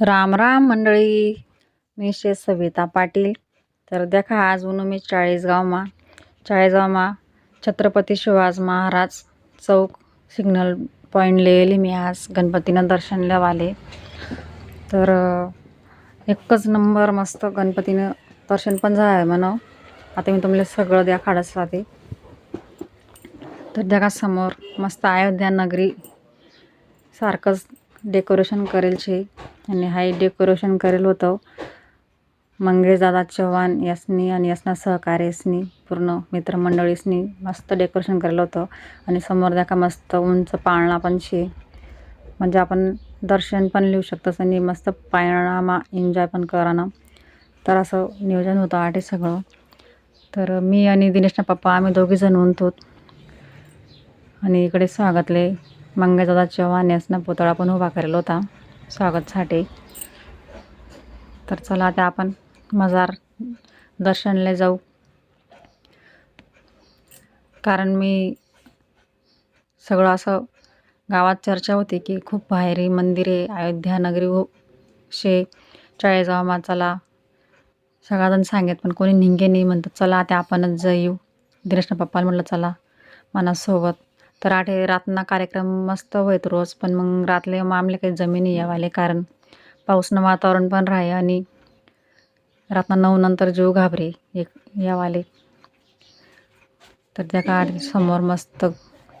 राम राम मंडळी. मी शे सविता पाटील. तर देखा आज उन मी चाळीसगावमा. चाळीसगावमा छत्रपती शिवाज महाराज चौक सिग्नल पॉईंटले लिहिली मी आज. गणपतीनं दर्शनला वाले तर एकच नंबर मस्त गणपतीनं दर्शन पण झालं म्हणा आता मी तुम्हाला सगळं द्या खाडस राहते तर देखा समोर मस्त अयोध्या नगरी सारखंच डेकोरेशन करेल छे आणि हाय डेकोरेशन करेल होतं. मंगेशदादा चव्हाण यासनी आणि यासना सहकार्यसनी पूर्ण मित्रमंडळीसनी मस्त डेकोरेशन केलं होतं. आणि समोर देखा मस्त उंच पाळणा पण शे. म्हणजे आपण दर्शन पण लिहू शकतो आणि मस्त पाळणामा एन्जॉय पण कराना. तर असं नियोजन होतं आटे सगळं. तर मी आणि दिनेशना पप्पा आम्ही दोघीजण म्हणतो आणि इकडे स्वागतले. मंगेशदादा चव्हाण यासना पुतळा पण उभा करेल होता. स्वागतसाठी तर चला आता आपण मजार दर्शनला जाऊ. कारण मी सगळं असं गावात चर्चा होती की खूप बाहेरी मंदिरे अयोध्या नगरी हो शे चाळीसगावमा चला सगळाजण सांगेत पण कोणी निघे नाही म्हणतात चला आता आपणच जाऊ. दिनेशना पप्पाला म्हटलं चला मनासोबत. तर आठे रातना कार्यक्रम मस्त व्हायत रोज पण मग रातले मामले काही जमिनी यावाले कारण पाऊसनं वातावरण पण राहे आणि रातना नऊ नंतर जीव घाबरे एक यावाले. तर त्या काळ समोर मस्त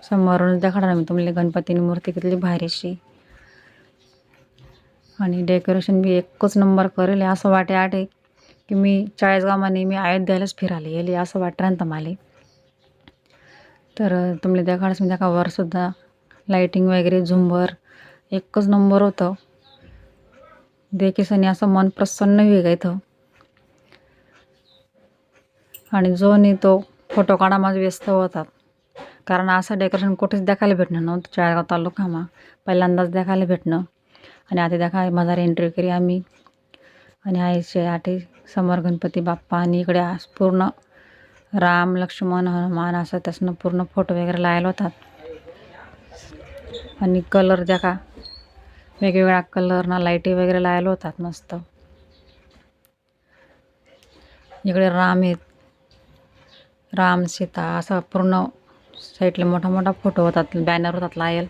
समोरून देखाडा मी तुम्हाला गणपतीनी मूर्ती कितली भारीशी आणि डेकोरेशन बी एकच नंबर करेल असं वाटे आटे की मी चाळीसगावमध्ये मी अयोध्यालाच फिराले येईल असं वाटतं मला. तर तुम्हाला देखाडस मी त्या म्हणजे वरसुद्धा लाईटिंग वगैरे झुंबर एकच नंबर होतं. देखेसनी असं मन प्रसन्न वेगळं आणि जो नेतो तो फोटो काढामध्ये व्यस्त होतात. कारण असं डेकोरेशन कुठेच देखायला भेटणं नव्हतं. चाळगाव तालुकामा पहिल्यांदाच देखायला भेटणं. आणि आता देखा माझा एंट्री करी आम्ही. आणि आईचे आठे समोर गणपती बाप्पा आणि इकडे आस- पूर्ण राम लक्ष्मण हनुमान असं त्यासनं पूर्ण फोटो वगैरे लायला होतात. आणि कलर देखा वेगवेगळ्या कलरना लाईटी वगैरे लायला होतात मस्त. इकडे राम आहेत. राम सीता असा पूर्ण साईडला मोठा मोठा फोटो होतात बॅनर होतात लायल.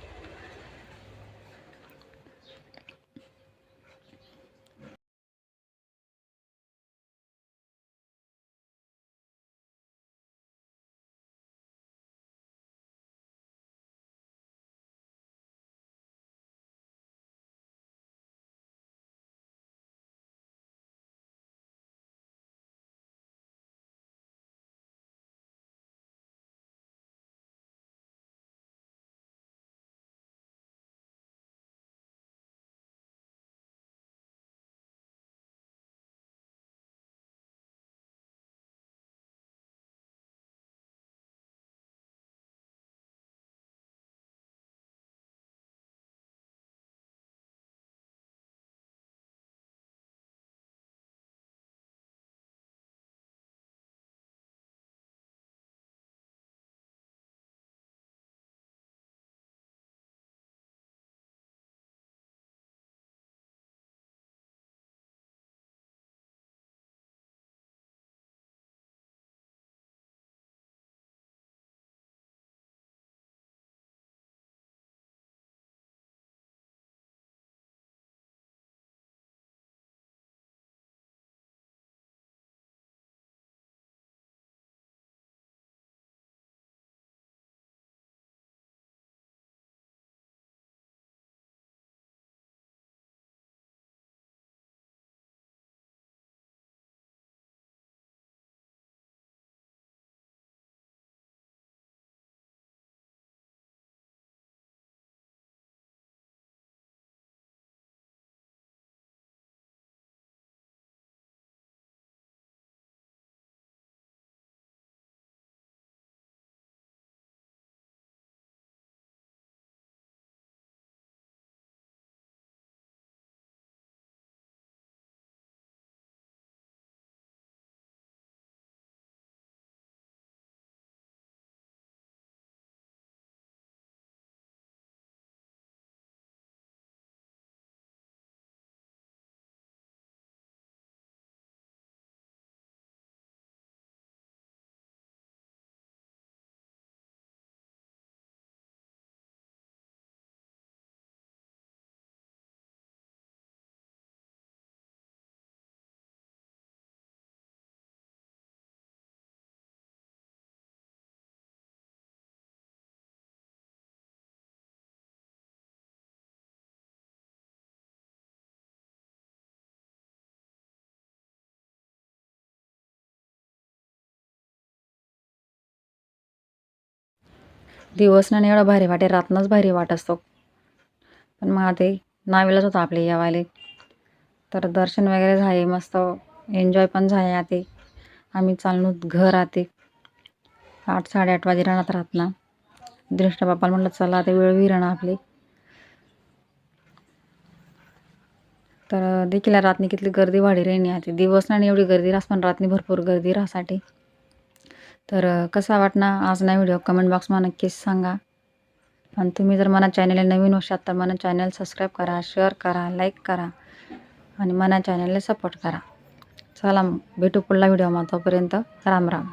दिवस नाही एवढा भारी वाटे रातनंच भारी वाट असतो. पण मग ते नावेलाच होतं आपले यावाले. तर दर्शन वगैरे झाले मस्त एन्जॉय पण झाले आते. आम्ही चाललो घर आते. आठ साडेआठ वाजे राहणार राहत ना दृष्ट बापाला म्हटलं चला आता वेळ विरणं आपली. तर देखील रातनी कितली गर्दी वाढी राहिली आता. दिवस नाही एवढी गर्दी राहस पण रातनी भरपूर गर्दी राहसाठी तर कसा वाटणार आज ना व्हिडिओ कमेंट बॉक्समध्ये नक्कीच सांगा. आणि तुम्ही जर मला चॅनलला नवीन असाल तर मला चॅनल सबस्क्राईब करा शेअर करा लाईक करा आणि मला चॅनलला सपोर्ट करा. चला मग भेटू पुढला व्हिडिओ मग तोपर्यंत राम राम.